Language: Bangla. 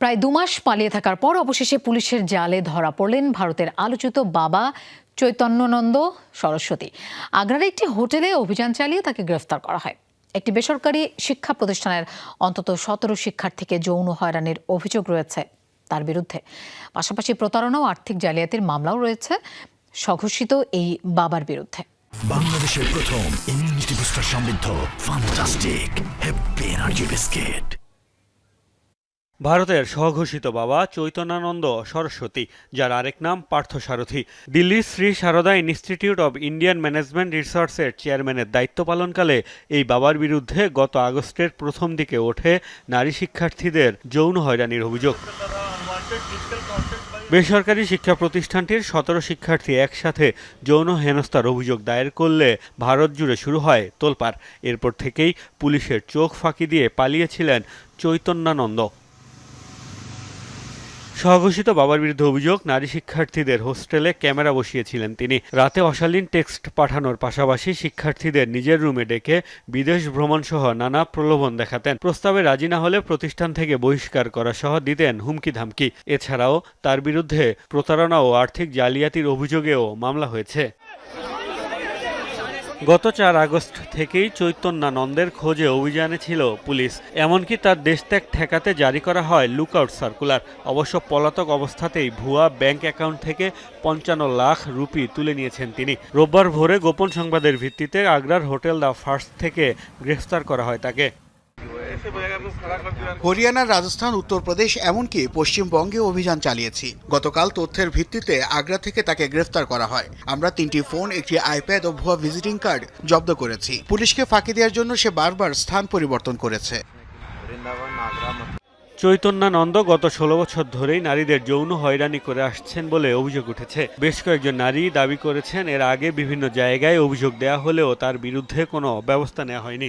প্রায় দুমাস পালিয়ে থাকার পর অবশেষে পুলিশের জালে ধরা পড়লেন ভারতের আলোচিত বাবা চৈতন্যনন্দ সরস্বতী। আগ্রার একটি হোটেলে অভিযান চালিয়ে তাকে গ্রেফতার করা হয়। একটি বেসরকারি শিক্ষা প্রতিষ্ঠানের অন্তত সতেরো শিক্ষার্থীকে যৌন হয়রানির অভিযোগ রয়েছে তার বিরুদ্ধে। পাশাপাশি প্রতারণা ও আর্থিক জালিয়াতির মামলাও রয়েছে, স্বঘোষিত এই বাবার বিরুদ্ধে। বাংলাদেশের প্রথম ইমিউনিটি বুস্টার সমৃদ্ধ ফান্টাস্টিক হ্যাপি এনার্জি বিস্কিট ভারতের স্বঘোষিত বাবা চৈতন্যানন্দ সরস্বতী, যার আরেক নাম পার্থসারথী। দিল্লির Shri Sarada institute of Indian management রিসার্চের চেয়ারম্যানের দায়িত্ব পালনকালে এই বাবার বিরুদ্ধে গত আগস্টের প্রথম দিকে ওঠে নারী শিক্ষার্থীদের যৌন হয়রানির অভিযোগ। বেসরকারি শিক্ষা প্রতিষ্ঠানটির সতেরো শিক্ষার্থী একসাথে যৌন হেনস্থার অভিযোগ দায়ের করলে ভারত জুড়ে শুরু হয় তোলপাড়। এরপর থেকেই পুলিশের চোখ ফাঁকি দিয়ে পালিয়েছিলেন চৈতন্যানন্দ। স্বঘোষিত বাবার বিরুদ্ধে অভিযোগ, নারী শিক্ষার্থীদের হোস্টেলে ক্যামেরা বসিয়েছিলেন তিনি। রাতে অশালীন টেক্সট পাঠানোর পাশাপাশি শিক্ষার্থীদের নিজের রুমে ডেকে বিদেশ ভ্রমণ সহ নানা প্রলোভন দেখাতেন। প্রস্তাবে রাজি না হলে প্রতিষ্ঠান থেকে বহিষ্কার করা সহ দিতেন হুমকি ধামকি এছাড়াও তার বিরুদ্ধে প্রতারণা ও আর্থিক জালিয়াতির অভিযোগেও মামলা হয়েছে। গত চার আগস্ট থেকেই চৈতন্যানন্দের খোঁজে অভিযানে ছিল পুলিশ। এমনকি তার দেশত্যাগ ঠেকাতে জারি করা হয় লুকআউট সার্কুলার অবশ্য পলাতক অবস্থাতেই ভুয়া ব্যাংক অ্যাকাউন্ট থেকে পঞ্চান্ন লাখ রুপি তুলে নিয়েছেন তিনি। রোববার ভোরে গোপন সংবাদের ভিত্তিতে আগ্রার হোটেল দ্য ফার্স্ট থেকে গ্রেফতার করা হয় তাকে। হরিয়ানা রাজস্থান উত্তরপ্রদেশ এমনকি পশ্চিমবঙ্গে অভিযান চালিয়েছি। গতকাল তথ্যের ভিত্তিতে আগ্রা থেকে তাকে গ্রেফতার করা হয়। আমরা তিনটি ফোন, একটি আইপ্যাড ও ভুয়া ভিজিটিং কার্ড জব্দ করেছি। পুলিশকে ফাঁকি দেওয়ার জন্য সে বারবার স্থান পরিবর্তন করেছে। চৈতন্যানন্দ গত ষোলো বছর ধরেই নারীদের যৌন হয়রানি করে আসছেন বলে অভিযোগ উঠেছে। বেশ কয়েকজন নারী দাবি করেছেন, এর আগে বিভিন্ন জায়গায় অভিযোগ দেয়া হলেও তার বিরুদ্ধে কোনো ব্যবস্থা নেওয়া হয়নি।